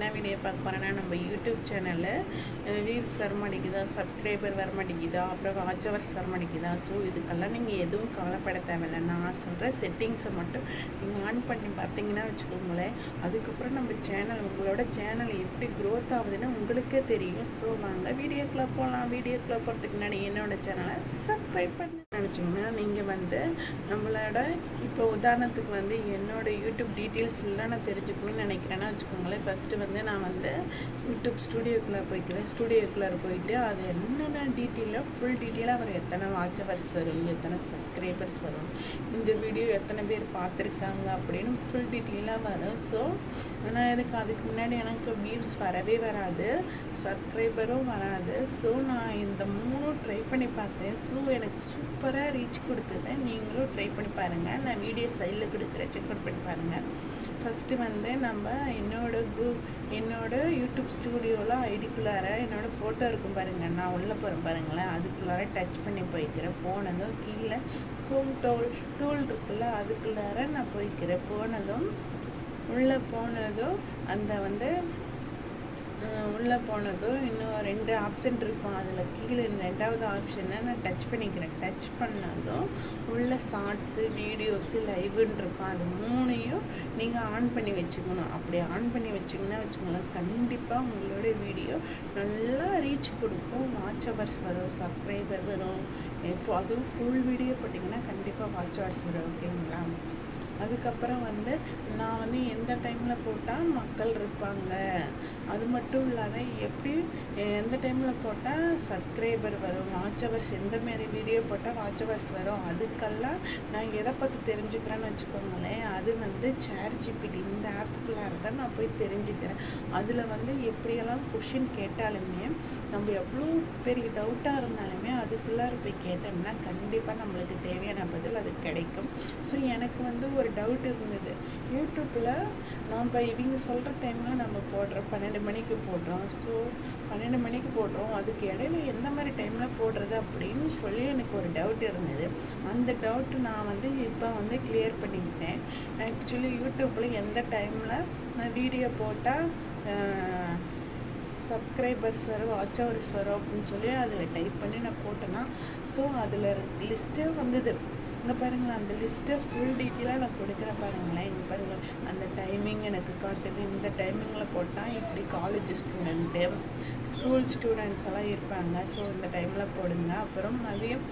என்ன வீடியோ பார்க்க போகிறேன்னா நம்ம யூடியூப் சேனலில் வியூஸ் வர மாட்டேங்குதா? சப்ஸ்கிரைபர் வர மாட்டேங்குதா? அப்புறம் வாட்ச் ஹவர்ஸ் வர மாட்டேங்குதா? ஸோ இதுக்கெல்லாம் நீங்கள் எதுவும் கவலைப்பட தேவையில்லை. நான் சொல்கிற செட்டிங்ஸை மட்டும் நீங்கள் ஆன் பண்ணி பார்த்தீங்கன்னா வச்சுக்கோங்களேன். அதுக்கப்புறம் நம்ம சேனல் உங்களோட சேனல் எப்படி க்ரோத் ஆகுதுன்னு உங்களுக்கே தெரியும். ஸோ வாங்க வீடியோக்குள்ளே போகலாம் வீடியோக்குள்ளே போகிறதுக்கு முன்னாடி என்னோட சேனலை சப்ஸ்கிரைப் பண்ணி. நினச்சிங்கன்னா நீங்கள் வந்து நம்மளோட இப்போ உதாரணத்துக்கு வந்து என்னோட யூடியூப் டீட்டெயில்ஸ் ஃபுல்லாக நான் தெரிஞ்சுக்கணும்னு நினைக்கிறேன்னா வச்சுக்கோங்களேன். ஃபஸ்ட்டு வந்து வந்து நான் வந்து யூடியூப் ஸ்டுடியோக்குள்ளே போய்க்கிறேன் ஸ்டுடியோக்குள்ளே போயிட்டு அது என்னென்ன டீட்டெயிலாக ஃபுல் டீட்டெயிலாக வரும். எத்தனை வாட்ச்சவர்ஸ் வரும் எத்தனை சப்ஸ்கிரைபர்ஸ் வரும் இந்த வீடியோ எத்தனை பேர் பார்த்துருக்காங்க அப்படின்னு ஃபுல் டீட்டெயிலாக வரும். ஸோ ஆனால் எனக்கு அதுக்கு முன்னாடி எனக்கு வியூஸ் வரவே வராது. சப்ஸ்கிரைபரும் வராது. ஸோ நான் இந்த மூணும் ட்ரை பண்ணி பார்த்தேன். ஸோ எனக்கு சூப்பராக ரீச் கொடுத்தது. நீங்களும் ட்ரை பண்ணி பாருங்கள் நான் வீடியோ சைடில் கொடுக்குறேன் செக் அவுட் பண்ணி பாருங்கள் ஃபஸ்ட்டு வந்து நம்ம என்னோடய கூ என்னோட யூடியூப் ஸ்டூடியோவில் ஐடிக்குள்ளார என்னோடய ஃபோட்டோ இருக்கும் பாருங்கள் நான் உள்ளே போகிறேன் பாருங்களேன். அதுக்குள்ளார டச் பண்ணி போய்க்கிறேன். போனதும் கீழே ஹோம் டோல் டூல் இருக்குல்ல அதுக்குள்ளார நான் போய்க்கிறேன். போனதும் உள்ளே போனதும் அந்த வந்து உள்ளே போனதும் இன்னும் ரெண்டு ஆப்ஷன் இருக்கும். அதில் கீழே ரெண்டாவது ஆப்ஷனை நான் டச் பண்ணிக்கிறேன். டச் பண்ணதும் உள்ள ஷார்ட்ஸு வீடியோஸு லைவுன்னு இருக்கும். அது மூணையும் நீங்கள் ஆன் பண்ணி வச்சுக்கணும். அப்படி ஆன் பண்ணி வச்சிங்கன்னா வச்சுக்கோங்களேன் கண்டிப்பாக உங்களோட வீடியோ நல்லா ரீச் கொடுக்கும். வாட்ச் ஹவர்ஸ் வரும் சப்ஸ்கிரைபர் வரும். இப்போ அதுவும் ஃபுல் வீடியோ போட்டிங்கன்னா கண்டிப்பாக வாட்ச் ஹவர்ஸ் வரும் ஓகேங்களா அதுக்கப்புறம் வந்து நான் வந்து எந்த டைமில் போட்டால் மக்கள் இருப்பாங்க. அது மட்டும் இல்லாத எப்படி எந்த டைமில் போட்டால் சப்ஸ்கிரைபர் வரும் வாட்ச் ஹவர்ஸ் எந்த மாரி வீடியோ போட்டால் வாட்ச் ஹவர்ஸ் வரும் அதுக்கெல்லாம் நான் எதை பற்றி தெரிஞ்சுக்கிறேன்னு வச்சுக்கோங்களேன். அது வந்து சேர் ஜிபிடி இந்த ஆப்புக்குள்ளார தான் நான் போய் தெரிஞ்சுக்கிறேன். அதில் வந்து எப்படியெல்லாம் கொஷின் கேட்டாலுமே நம்ம எவ்வளோ பெரிய டவுட்டாக இருந்தாலுமே அதுக்குள்ளார போய் கேட்டோம்னா கண்டிப்பாக நம்மளுக்கு தேவையான பதில் அது கிடைக்கும். ஸோ எனக்கு வந்து ஒரு டவுட் இருந்தது. யூடியூப்பில் நாம் இவங்க சொல்கிற டைமில் நம்ம போடுறோம். பன்னெண்டு மணிக்கு போடுறோம். ஸோ பன்னெண்டு மணிக்கு போடுறோம். அதுக்கு இடையில எந்த மாதிரி டைமில் போடுறது அப்படின்னு சொல்லி எனக்கு ஒரு டவுட் இருந்தது. அந்த டவுட் நான் வந்து இப்போ வந்து கிளியர் பண்ணிக்கிட்டேன். ஆக்சுவலி யூடியூப்பில் எந்த டைமில் நான் வீடியோ போட்டால் சப்ஸ்கிரைபர்ஸ் வரும் வாட்ச் ஹவர்ஸ் வரும் அப்படின்னு சொல்லி அதில் டைப் பண்ணி நான் போட்டேன்னா ஸோ அதில் லிஸ்ட்டே வந்தது. இங்கே பாருங்களேன் அந்த லிஸ்ட்டை ஃபுல் டீட்டெயிலாக நான் கொடுக்குறேன் பாருங்களேன். இங்கே பாருங்கள் அந்த டைமிங் எனக்கு காட்டுது. இந்த டைமிங்கில் போட்டால் இப்படி காலேஜ் ஸ்டூடெண்ட்டு ஸ்கூல் ஸ்டூடெண்ட்ஸ் எல்லாம் இருப்பாங்க. ஸோ இந்த டைமில் போடுங்க. அப்புறம் மதியம்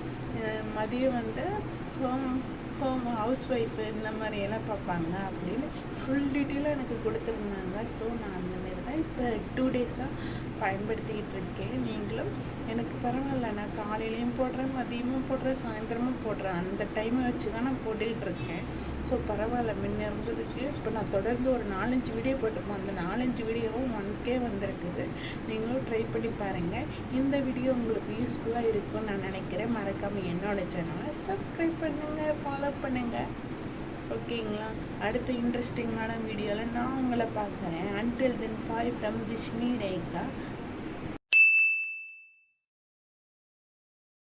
மதியம் வந்து இப்போ ஹவுஸ் ஒய்ஃபு இந்த மாதிரி எல்லாம் பார்ப்பாங்க அப்படின்னு ஃபுல் டீட்டெயிலாக எனக்கு கொடுத்துருந்தாங்க. ஸோ நான் அந்த மாரி தான் இப்போ டூ டேஸாக பயன்படுத்திக்கிட்டு இருக்கேன். நீங்களும் எனக்கு பரவாயில்ல. நான் காலையிலையும் போடுறேன் மதியமும் போடுறேன் சாயந்தரமும் போடுறேன். அந்த டைமை வச்சு தான் நான் போட்டுக்கிட்டு இருக்கேன். ஸோ பரவாயில்ல. முன்ன இருந்ததுக்கு இப்போ நான் தொடர்ந்து ஒரு நாலஞ்சு வீடியோ போட்டிருப்போம் அந்த நாலஞ்சு வீடியோவும் ஒன்கே வந்திருக்குது. நீங்களும் ட்ரை பண்ணி பாருங்கள் இந்த வீடியோ உங்களுக்கு யூஸ்ஃபுல்லாக இருக்கும்னு நான் நினைக்கிறேன். மறக்காமல் என்னோட சேனலை சப்ஸ்கிரைப் பண்ணுங்கள் ஃபாலோ பண்ணுங்கள் ஓகேங்களா அடுத்த இன்ட்ரெஸ்டிங்கான வீடியோவில் நான் உங்களை பார்க்குறேன். Until then bye from Dishmi Rekha